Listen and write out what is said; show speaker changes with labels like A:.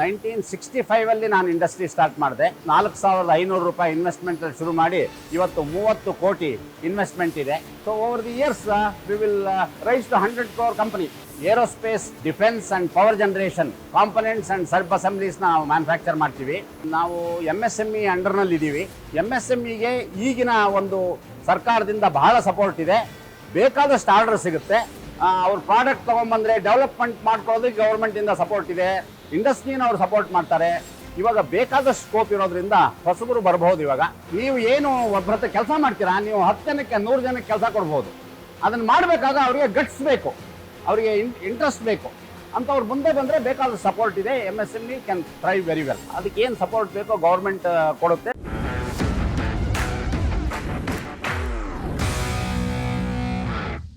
A: Nineteen sixty ಫೈವಲ್ಲಿ ನಾನು industry start ಮಾಡಿದೆ. ನಾಲ್ಕು ಸಾವಿರದ ಐನೂರು ರೂಪಾಯಿ ಇನ್ವೆಸ್ಟ್ಮೆಂಟ್ ಶುರು ಮಾಡಿ ಇವತ್ತು ಮೂವತ್ತು ಕೋಟಿ ಇನ್ವೆಸ್ಟ್ಮೆಂಟ್ ಇದೆ. So over the years we will rise to hundred crore company aerospace defence and power generation components and sub assemblies ನಾವು ಮ್ಯಾನುಫ್ಯಾಕ್ಚರ್ ಮಾಡ್ತೀವಿ. ನಾವು ಎಂ ಎಸ್ ಎಂ ಇ ಅಂಡರ್ನಲ್ಲಿ ಇದ್ದೀವಿ ಎಂ ಎಸ್ ಎಂ ಇಗೆ ಈಗಿನ ಒಂದು ಸರ್ಕಾರದಿಂದ ಬಹಳ ಸಪೋರ್ಟ್ ಇದೆ. ಬೇಕಾದಷ್ಟು ಆರ್ಡರ್ ಸಿಗುತ್ತೆ. ಅವ್ರ ಪ್ರಾಡಕ್ಟ್ ತೊಗೊಂಬಂದರೆ ಡೆವಲಪ್ಮೆಂಟ್ ಮಾಡ್ಕೊಳ್ಳೋದಕ್ಕೆ ಗೌರ್ಮೆಂಟಿಂದ ಸಪೋರ್ಟ್ ಇದೆ. ಇಂಡಸ್ಟ್ರಿನ ಅವ್ರು ಸಪೋರ್ಟ್ ಮಾಡ್ತಾರೆ. ಇವಾಗ ಬೇಕಾದಷ್ಟು ಸ್ಕೋಪ್ ಇರೋದ್ರಿಂದ ಹೊಸಬರು ಬರಬಹುದು ಇವಾಗ. ನೀವು ಏನು ಒಬ್ಬರ ಹತ್ರ ಕೆಲಸ ಮಾಡ್ತೀರಾ, ನೀವು ಹತ್ತು ಜನಕ್ಕೆ, ನೂರು ಜನಕ್ಕೆ ಕೆಲಸ ಕೊಡ್ಬೋದು. ಅದನ್ನು ಮಾಡಬೇಕಾಗ ಅವರಿಗೆ ಗಟ್ಸ್ ಬೇಕು. ಅವರಿಗೆ ಇಂಟ್ರೆಸ್ಟ್ ಬೇಕು. ಅಂತ ಅವ್ರು ಮುಂದೆ ಬಂದರೆ ಬೇಕಾದ ಸಪೋರ್ಟ್ ಇದೆ. M S E can try very well ಅದಕ್ಕೆ ಏನು ಸಪೋರ್ಟ್ ಬೇಕೋ ಗೌರ್ಮೆಂಟ್ ಕೊಡುತ್ತೆ.